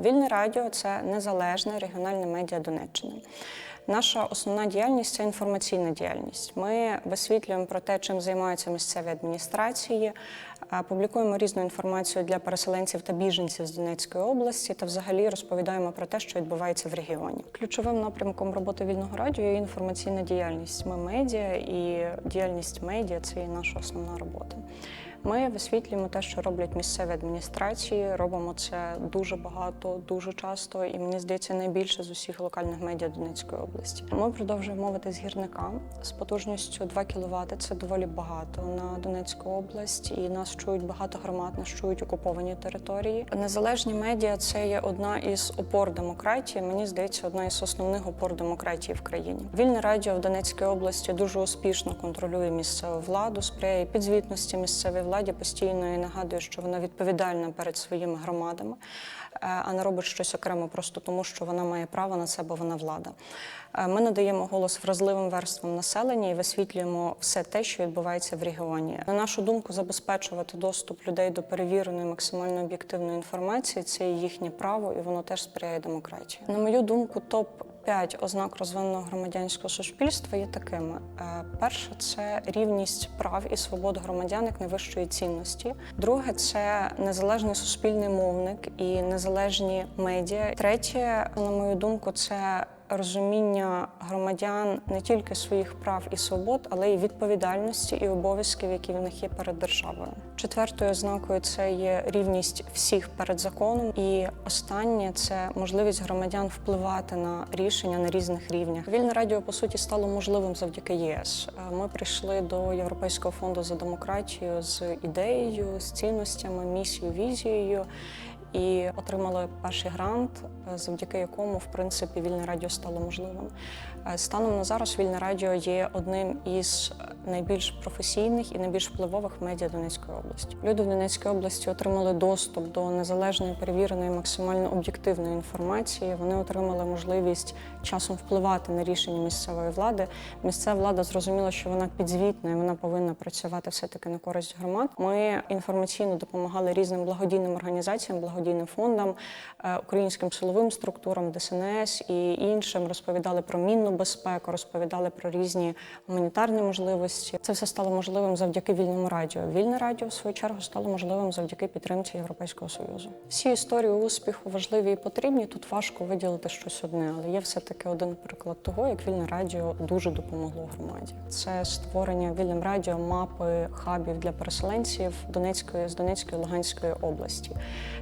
Вільне радіо це незалежне регіональне медіа Донеччини. Наша основна діяльність це інформаційна діяльність. Ми висвітлюємо про те, чим займаються місцеві адміністрації, публікуємо різну інформацію для переселенців та біженців з Донецької області та взагалі розповідаємо про те, що відбувається в регіоні. Ключовим напрямком роботи вільного радіо є інформаційна діяльність. Ми медіа і діяльність медіа це і наша основна робота. Ми висвітлюємо те, що роблять місцеві адміністрації. Робимо це дуже багато, дуже часто, і мені здається, найбільше з усіх локальних медіа Донецької області. Ми продовжуємо мовити з гірника з потужністю 2 кВт. Це доволі багато на Донецьку область, і нас чують багато громад, нас чують окуповані території. Незалежні медіа це є одна із опор демократії. Мені здається, одна із основних опор демократії в країні. Вільне радіо в Донецькій області дуже успішно контролює місцеву владу, сприяє підзвітності місцевій владі постійно і нагадує, що вона відповідальна перед своїми громадами, е, а не робить щось окремо просто тому, що вона має право на це, бо вона влада. Е, Ми надаємо голос вразливим верствам населення і висвітлюємо все те, що відбувається в регіоні. На нашу думку, забезпечувати доступ людей до перевіреної максимально об'єктивної інформації це їхнє право, і воно теж сприяє демократії. На мою думку, топ. П'ять ознак розвиненого громадянського суспільства є такими: Е, перше це рівність прав і свобод громадян як найвищої цінності. Друге це незалежний суспільний мовник і незалежні медіа. Третє, на мою думку, це розуміння громадян не тільки своїх прав і свобод, але й відповідальності і обов'язків, які в них є перед державою. Четвертою ознакою це є рівність всіх перед законом. І останнє це можливість громадян впливати на рішення на різних рівнях. Вільне радіо по суті стало можливим завдяки ЄС. Е, Ми прийшли до Європейського фонду за демократію з ідеєю, з цінностями, місією, візією. І отримали перший грант, е, завдяки якому, в принципі, вільне радіо стало можливим. Е, Станом на зараз вільне радіо є одним із найбільш професійних і найбільш впливових медіа Донецької області. Люди в Донецькій області отримали доступ до незалежної, перевіреної, максимально об'єктивної інформації. Вони отримали можливість часом впливати на рішення місцевої влади. Місцева влада зрозуміла, що вона підзвітна і вона повинна працювати все таки на користь громад. Ми інформаційно допомагали різним благодійним організаціям, благодійним фондам, е, українським силовим структурам, ДСНС і іншим. Розповідали про мінну безпеку, розповідали про різні гуманітарні можливості. Це все стало можливим завдяки вільному радіо. Вільне радіо, в свою чергу, стало можливим завдяки підтримці Європейського союзу. Всі історії успіху важливі і потрібні. Тут важко виділити щось одне, але є все таки один приклад того, як вільне радіо дуже допомогло громаді. Це створення вільним радіо мапи хабів для переселенців Донецької з Донецької Луганської області.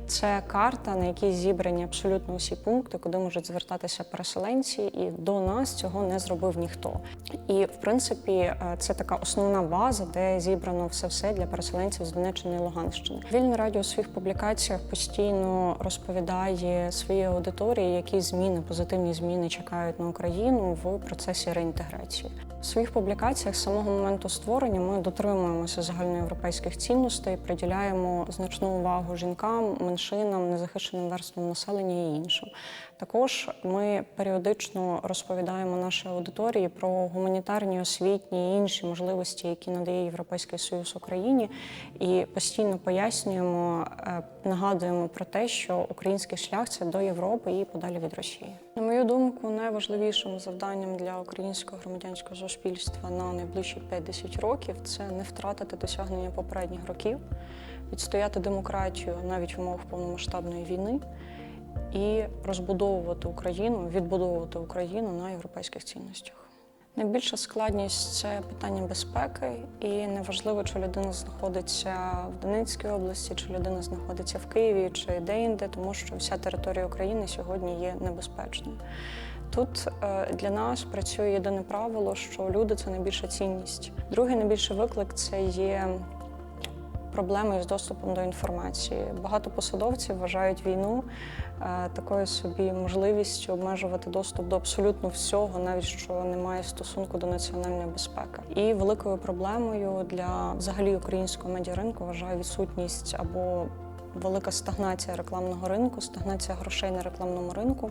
Це карта, на якій зібрані абсолютно усі пункти, куди можуть звертатися переселенці, і до нас цього не зробив ніхто. І в принципі, е, це така основна база, де зібрано все все для переселенців з Донеччини і Луганщини. Вільне радіо у своїх публікаціях постійно розповідає своїй аудиторії, які зміни, позитивні зміни чекають на Україну в процесі реінтеграції. У своїх публікаціях з самого моменту створення ми дотримуємося загальноєвропейських цінностей, приділяємо значну увагу жінкам, меншинам, незахищеним верствам населення і іншим. Також ми періодично розповідаємо нашій аудиторії про гуманітарні, освітні і інші можливості, які надає Європейський Союз Україні, і постійно пояснюємо, е, нагадуємо про те, що український шлях це до Європи і подалі від Росії. На мою думку, найважливішим завданням для українського громадянського суспільства на найближчі 5-10 років це не втратити досягнення попередніх років, відстояти демократію навіть в умовах повномасштабної війни і розбудовувати Україну, відбудовувати Україну на європейських цінностях. Найбільша складність це питання безпеки, і неважливо, чи людина знаходиться в Донецькій області, чи людина знаходиться в Києві, чи де-інде, тому що вся територія України сьогодні є небезпечною. Тут е, для нас працює єдине правило, що люди це найбільша цінність. Другий найбільший виклик це є проблеми з доступом до інформації. Багато посадовців вважають війну е, такою собі можливістю обмежувати доступ до абсолютно всього, навіть що не має стосунку до національної безпеки. І великою проблемою для взагалі українського медіаринку вважаю відсутність або велика стагнація рекламного ринку, стагнація грошей на рекламному ринку.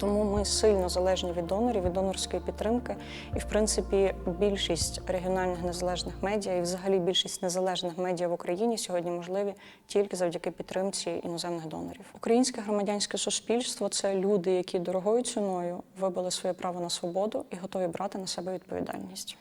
Тому ми сильно залежні від донорів, від донорської підтримки. І, в принципі, більшість регіональних незалежних медіа і взагалі більшість незалежних медіа в Україні сьогодні можливі тільки завдяки підтримці іноземних донорів. Українське громадянське суспільство це люди, які дорогою ціною вибили своє право на свободу і готові брати на себе відповідальність.